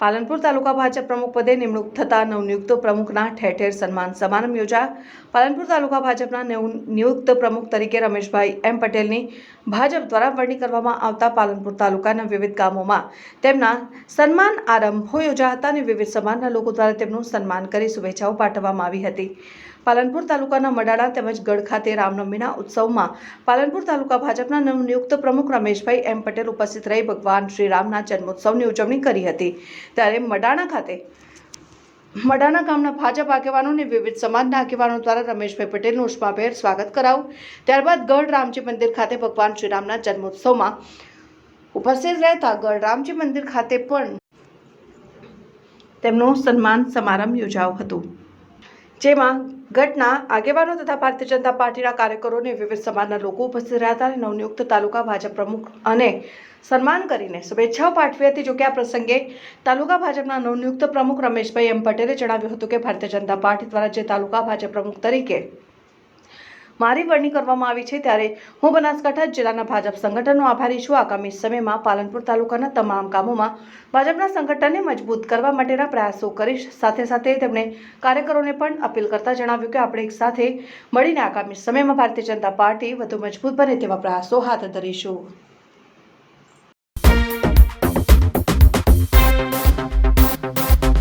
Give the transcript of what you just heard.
પાલનપુર તાલુકા ભાજપ પ્રમુખ પદે નિમણૂક થતા નવનિયુક્ત પ્રમુખના ઠેર ઠેર સન્માન સમારંભ યોજાયા. પાલનપુર તાલુકા ભાજપના નવનિયુક્ત પ્રમુખ તરીકે રમેશભાઈ એમ પટેલની ભાજપ દ્વારા વરણી કરવામાં આવતા પાલનપુર તાલુકાના વિવિધ ગામોમાં તેમના સન્માન આરંભો યોજાયા હતા અને વિવિધ સમાજના લોકો દ્વારા તેમનું સન્માન કરી શુભેચ્છાઓ પાઠવવામાં આવી હતી. પાલનપુર તાલુકાના મડાળા તેમજ ગઢ ખાતે રામનવમીના ઉત્સવમાં પાલનપુર તાલુકા ભાજપના નવનિયુક્ત પ્રમુખ રમેશભાઈ એમ પટેલ ઉપસ્થિત રહી ભગવાન શ્રી રામના જન્મોત્સવની ઉજવણી કરી હતી. ત્યારે મડાણા ખાતે મડાના ગામના ભાજપ આગેવાનો અને વિવિધ સમાજના આગેવાનો દ્વારા રમેશભાઈ પટેલનું ઉષ્માભેર સ્વાગત કરાવું. ત્યારબાદ ગઢ રામજી મંદિર ખાતે ભગવાન શ્રીરામના જન્મોત્સવમાં ઉપસ્થિત રહેતા ગઢ રામજી મંદિર ખાતે પણ તેમનું સન્માન સમારંભ યોજાયો હતું. જેમાં ગઢના આગેવાનો તથા ભારતીય જનતા પાર્ટીના કાર્યકરો અને વિવિધ સમાજના લોકો ઉપસ્થિત રહ્યા હતા અને નવનિયુક્ત તાલુકા ભાજપ પ્રમુખ અને સન્માન કરીને શુભેચ્છાઓ પાઠવી હતી. જોકે આ પ્રસંગે તાલુકા ભાજપના નવનિયુક્ત પ્રમુખ રમેશભાઈ એમ પટેલે જણાવ્યું હતું કે ભારતીય જનતા પાર્ટી દ્વારા જે તાલુકા ભાજપ પ્રમુખ તરીકે મારી વરણી કરવામાં આવી છે ત્યારે હું બનાસકાંઠા જિલ્લાના ભાજપ સંગઠનનો આભારી છું. આગામી સમયમાં પાલનપુર તાલુકાના તમામ કામોમાં ભાજપના સંગઠનને મજબૂત કરવા માટેના પ્રયાસો કરીશ. સાથે સાથે તેમણે કાર્યકરોને પણ અપીલ કરતા જણાવ્યું કે આપણે એક સાથે મળીને આગામી સમયમાં ભારતીય જનતા પાર્ટી વધુ મજબૂત બને તેવા પ્રયાસો હાથ ધરીશું.